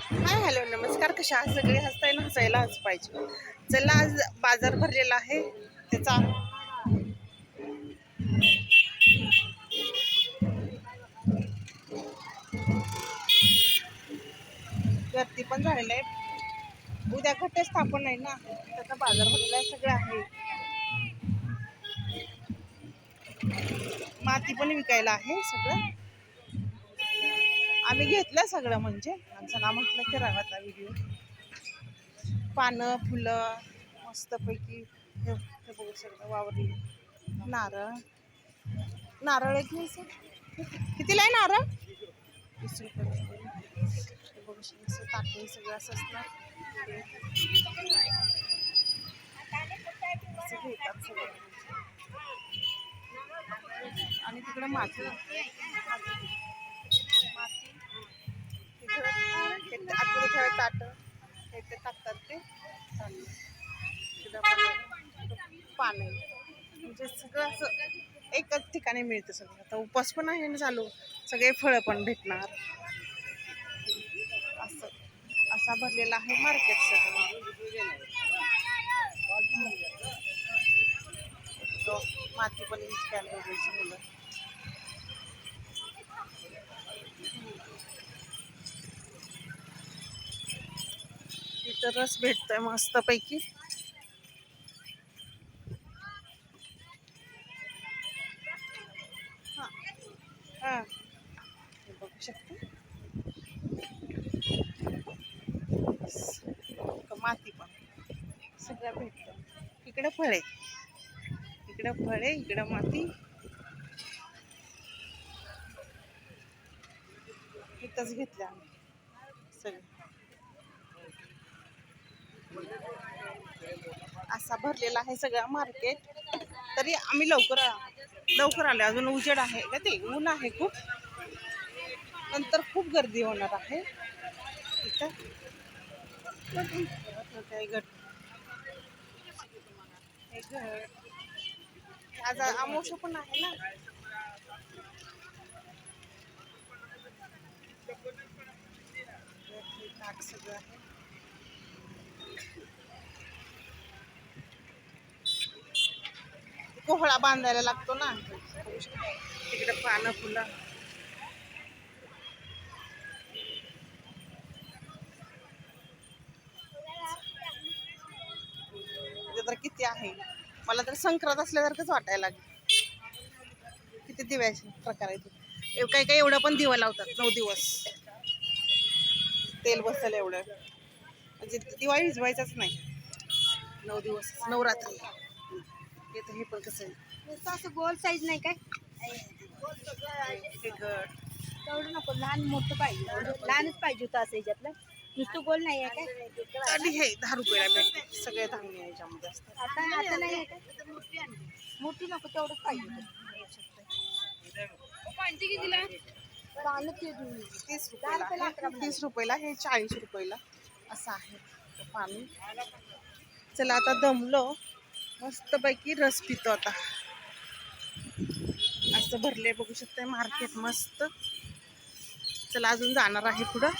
Hi hello नमस्कार. कशा आहात? सगळे हसताय ना हसायला हस पाहिजे. चला आज बाजार भरलेला आहे. त्याचा गर्दी पण झालेलं आहे. उद्या घटस्थापन आहे ना? त्याचा बाजार भरलेला आहे सगळं आहे. माती पण विकायला आहे सगळं. आम्ही घेतलं सगळं म्हणजे. आमचं नाव म्हटलं की रागातला व्हिडिओ पानं फुलं मस्तपैकी हे हे बघू शकता वावरली. नारळ. नारळ एक कितीला आहे नारळ? वीस रुपये. बघू शकता ताटे सगळं असं असणार. असं घेतात सगळं. आणि तिकडं माती. पान आहे म्हणजे सगळं असं एकच ठिकाणी मिळतं सगळं. आता उपास पण आहे ना चालू. सगळे फळं पण भेटणार. असं असा भरलेला आहे मार्केट सगळं. माती पण विकायला वगैरे मुलं. इथं रस भेटतोय मस्तपैकी. हां. बघू शकता. माती पण. सगळं भेटतं. इकडं फळे. इकडं फळे इकडं माती. इथंच घेतलं आम्ही. सगळं. असा भरलेला आहे सगळं मार्केट तरी आम्ही लवकर लवकर आले. अजून उजेड आहे. का ते ऊन आहे खूप. नंतर खूप गर्दी होणार आहे. हे हे आज अमोश पण ना. हे कोहळा बांधायला लागतो ना. तिकडे पानं फुलं. इथे तर किती आहे? मला तर संक्रांत असल्यासारखंच वाटायला लागलं. किती दिव्याचे प्रकार आहेत काही काही एवढं पण दिवा लावतात नऊ दिवस. तेल बसलं एवढं. म्हणजे दिवाळी विजवायचाच नाही. नऊ दिवस नवरात्री. येतं हे पण कसं आहे? नुसतं असं गोल साईज नाही काय? गट तेवढं नको लहान मोठं पाहिजे. लहानच पाहिजे होतं असं याच्यातलं. नुसतं गोल नाही आहे काय? आणि हे दहा रुपयाला भेटते. सगळे धान्य याच्यामध्ये. असतात आता आता नाही आहे काय? मोठी नको तेवढंच पाहिजे. होतं. पानं ते देऊन ये. तीस रुपयाला. तीस रुपयाला हे चाळीस रुपयाला असं आहे. ते पाणी. चला आता दमलो. मस्तपैकी रस पितो आता. असं भरले बघू शकते मार्केट मस्त. चला अजून जाणार आहे पुढं.